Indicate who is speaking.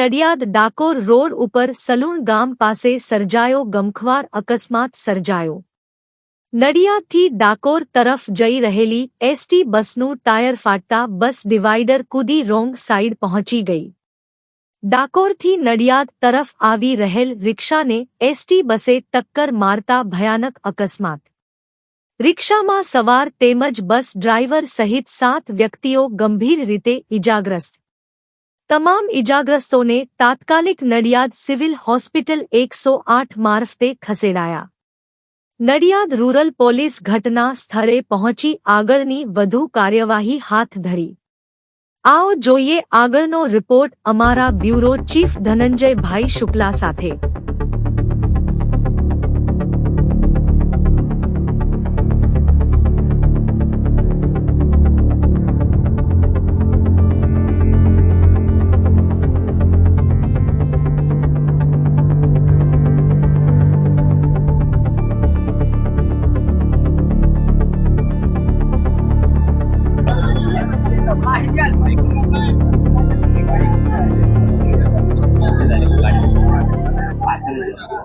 Speaker 1: Nadiad Dakor road ઉપર સલૂણ ગામ પાસે સર્જાયો ગમખ્વાર અકસ્માત સર્જાયો નડિયાદથી ડાકોર તરફ જઈ રહેલી એસટી બસનું ટાયર ફાટતા બસ ડિવાઇડર કૂદી રોંગ સાઇડ પહોંચી ગઈ ડાકોરથી નડિયાદ તરફ આવી રહેલ રિક્ષાને એસટી બસે ટક્કર મારતા ભયાનક અકસ્માત રિક્ષામાં સવાર તેમજ બસ ડ્રાઈવર સહિત સાત વ્યક્તિઓ ગંભીર રીતે ઇજાગ્રસ્ત તમામ ઇજાગ્રસ્તોને તાત્કાલિક નડિયાદ સિવિલ હોસ્પિટલ એકસો આઠ મારફતે ખસેડાયા. નડિયાદ રૂરલ પોલીસ ઘટના સ્થળે પહોંચી આગળની વધુ કાર્યવાહી હાથ ધરી. આવો જોઈએ આગળનો રિપોર્ટ અમારા બ્યુરો ચીફ ધનંજયભાઈ શુક્લા સાથે. भाई चल भाई